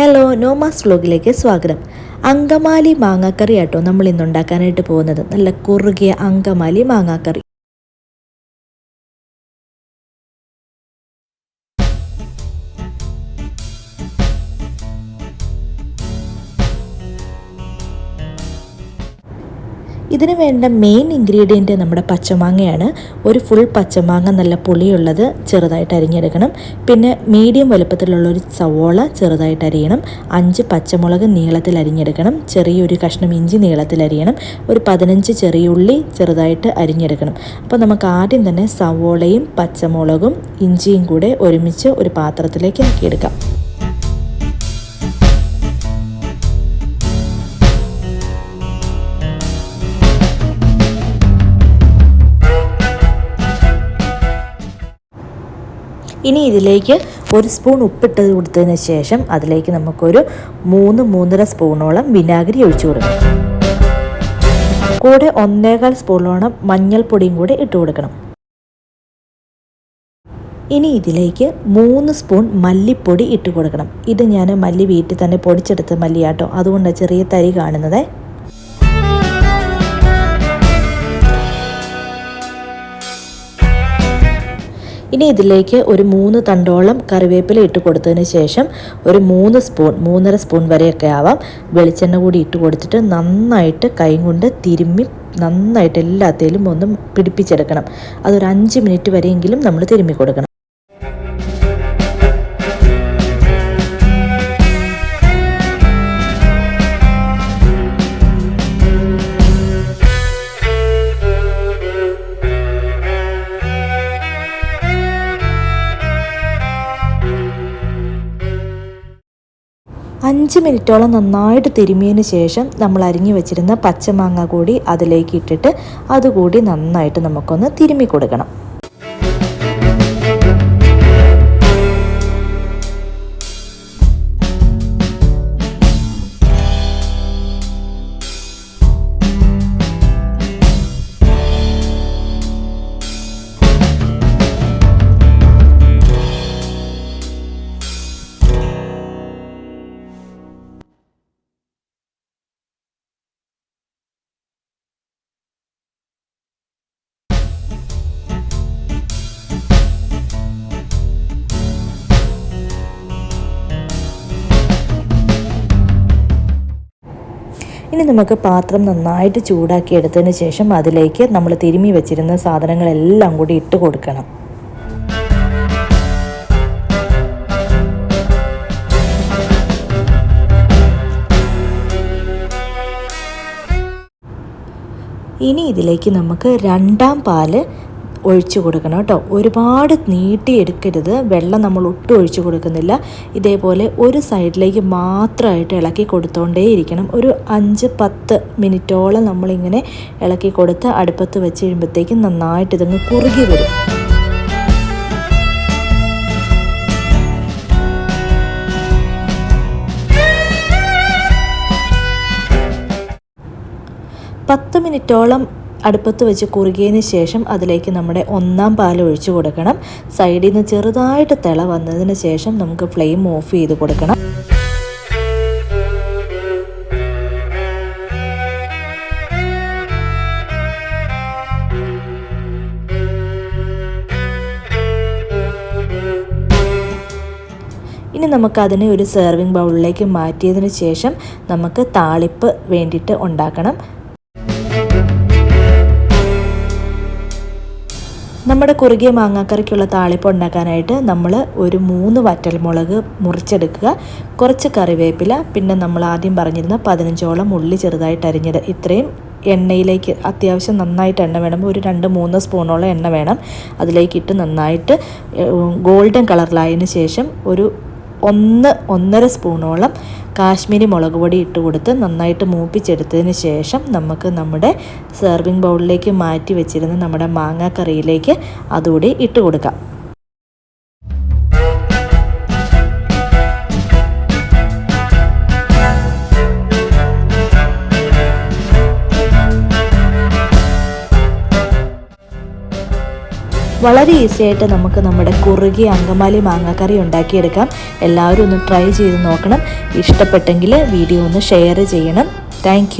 Hello നോമാസ് വ്ലോഗിലേക്ക് സ്വാഗതം. അങ്കമാലി മാങ്ങാക്കറി ആട്ടോ നമ്മൾ ഇന്ന് ഉണ്ടാക്കാനായിട്ട് പോകുന്നത്. നല്ല കുറുകിയ അങ്കമാലി മാങ്ങാക്കറി. ഇതിന് വേണ്ട മെയിൻ ഇൻഗ്രീഡിയന്റ് നമ്മുടെ പച്ചമാങ്ങയാണ്. ഒരു ഫുൾ പച്ചമാങ്ങ നല്ല പുളിയുള്ളത് ചെറുതായിട്ട് അരിഞ്ഞെടുക്കണം. പിന്നെ മീഡിയം വലുപ്പത്തിലുള്ള ഒരു സവോള ചെറുതായിട്ട് അരിയണം. അഞ്ച് പച്ചമുളക് നീളത്തിൽ അരിഞ്ഞെടുക്കണം. ചെറിയൊരു കഷ്ണം ഇഞ്ചി നീളത്തിൽ അരിയണം. ഒരു പതിനഞ്ച് ചെറിയ ഉള്ളി ചെറുതായിട്ട് അരിഞ്ഞെടുക്കണം. അപ്പോൾ നമുക്ക് ആദ്യം തന്നെ സവോളയും പച്ചമുളകും ഇഞ്ചിയും കൂടെ ഒരുമിച്ച് ഒരു പാത്രത്തിലേക്ക് ആക്കിയെടുക്കാം. ഇനി ഇതിലേക്ക് ഒരു സ്പൂൺ ഉപ്പിട്ട് കൊടുത്തതിന് ശേഷം അതിലേക്ക് നമുക്കൊരു മൂന്ന് മൂന്നര സ്പൂണോളം വിനാഗിരി ഒഴിച്ചു കൊടുക്കണം. കൂടെ ഒന്നേകാൽ സ്പൂണോളം മഞ്ഞൾപ്പൊടിയും കൂടി ഇട്ട് കൊടുക്കണം. ഇനി ഇതിലേക്ക് മൂന്ന് സ്പൂൺ മല്ലിപ്പൊടി ഇട്ട് കൊടുക്കണം. ഇത് ഞാൻ മല്ലി വീട്ടിൽ തന്നെ പൊടിച്ചെടുത്ത മല്ലിയാട്ടോ. അതുകൊണ്ട് ചെറിയ തരി കാണുന്നത്. ഇനി ഇതിലേക്ക് ഒരു മൂന്ന് തണ്ടോളം കറിവേപ്പില ഇട്ട് കൊടുത്തതിന് ശേഷം ഒരു മൂന്ന് സ്പൂൺ മൂന്നര സ്പൂൺ വരെയൊക്കെ ആവാം. വെളിച്ചെണ്ണ കൂടി ഇട്ട് കൊടുത്തിട്ട് നന്നായിട്ട് കൈ കൊണ്ട് തിരുമ്മി നന്നായിട്ട് എല്ലാത്തേലും ഒന്ന് പിടിപ്പിച്ചെടുക്കണം. അതൊരു അഞ്ച് മിനിറ്റ് വരെയെങ്കിലും നമ്മൾ തിരുമ്മി കൊടുക്കണം. അഞ്ച് മിനിറ്റോളം നന്നായിട്ട് തിരുമിയതിന് ശേഷം നമ്മൾ അരിഞ്ഞു വെച്ചിരുന്ന പച്ചമാങ്ങ കൂടി അതിലേക്ക് ഇട്ടിട്ട് അതുകൂടി നന്നായിട്ട് നമുക്കൊന്ന് തിരുമ്മി കൊടുക്കണം. ഇനി നമുക്ക് പാത്രം നന്നായിട്ട് ചൂടാക്കി എടുത്തതിന് ശേഷം അതിലേക്ക് നമ്മൾ തിരുമി വെച്ചിരുന്ന സാധനങ്ങളെല്ലാം കൂടി ഇട്ട് കൊടുക്കണം. ഇനി ഇതിലേക്ക് നമുക്ക് രണ്ടാം പാൽ ഒഴിച്ചു കൊടുക്കണം കേട്ടോ. ഒരുപാട് നീട്ടിയെടുക്കരുത് വെള്ളം നമ്മൾ ഒട്ടും ഒഴിച്ചു കൊടുക്കുന്നില്ല. ഇതേപോലെ ഒരു സൈഡിലേക്ക് മാത്രമായിട്ട് ഇളക്കി കൊടുത്തോണ്ടേ ഇരിക്കണം. ഒരു അഞ്ച് പത്ത് മിനിറ്റോളം നമ്മളിങ്ങനെ ഇളക്കി കൊടുത്ത് അടുപ്പത്ത് വെച്ച് കഴിയുമ്പോഴത്തേക്കും നന്നായിട്ട് ഇതങ്ങ് കുറുകി വരും. പത്ത് മിനിറ്റോളം അടുപ്പത്ത് വെച്ച് കുറുകിയതിന് ശേഷം അതിലേക്ക് നമ്മുടെ ഒന്നാം പാൽ ഒഴിച്ചു കൊടുക്കണം. സൈഡിൽ നിന്ന് ചെറുതായിട്ട് തിള വന്നതിന് ശേഷം നമുക്ക് ഫ്ലെയിം ഓഫ് ചെയ്ത് കൊടുക്കണം. ഇനി നമുക്കതിനെ ഒരു സെർവിങ് ബൗളിലേക്ക് മാറ്റിയതിന് ശേഷം നമുക്ക് താളിപ്പ് വേണ്ടിയിട്ട് ഉണ്ടാക്കണം. നമ്മുടെ കുറുകിയ മാങ്ങാക്കറിക്കുള്ള താളിപ്പ് ഉണ്ടാക്കാനായിട്ട് നമ്മൾ ഒരു മൂന്ന് വറ്റൽമുളക് മുറിച്ചെടുക്കുക. കുറച്ച് കറിവേപ്പില പിന്നെ നമ്മൾ ആദ്യം പറഞ്ഞിരുന്ന പതിനഞ്ചോളം ഉള്ളി ചെറുതായിട്ട് അരിഞ്ഞത്. ഇത്രയും എണ്ണയിലേക്ക് അത്യാവശ്യം നന്നായിട്ട് എണ്ണ വേണം. ഒരു രണ്ട് മൂന്ന് സ്പൂണോളം എണ്ണ വേണം. അതിലേക്കിട്ട് നന്നായിട്ട് ഗോൾഡൻ കളറിലായതിന് ശേഷം ഒരു ഒന്ന് ഒന്നര സ്പൂണോളം കാശ്മീരി മുളക് പൊടി ഇട്ട് കൊടുത്ത് നന്നായിട്ട് മൂപ്പിച്ചെടുത്തതിന് ശേഷം നമുക്ക് നമ്മുടെ സെർവിങ് ബൗളിലേക്ക് മാറ്റി വെച്ചിരുന്ന നമ്മുടെ മാങ്ങാക്കറിയിലേക്ക് അതുകൂടി ഇട്ട് കൊടുക്കാം. വളരെ ഈസി ആയിട്ട് നമുക്ക് നമ്മുടെ കുറുകിയ അങ്കമാലി മാങ്ങാക്കറി ഉണ്ടാക്കിയെടുക്കാം. എല്ലാവരും ഒന്ന് ട്രൈ ചെയ്ത് നോക്കണം. ഇഷ്ടപ്പെട്ടെങ്കിൽ വീഡിയോ ഒന്ന് ഷെയർ ചെയ്യണം. താങ്ക്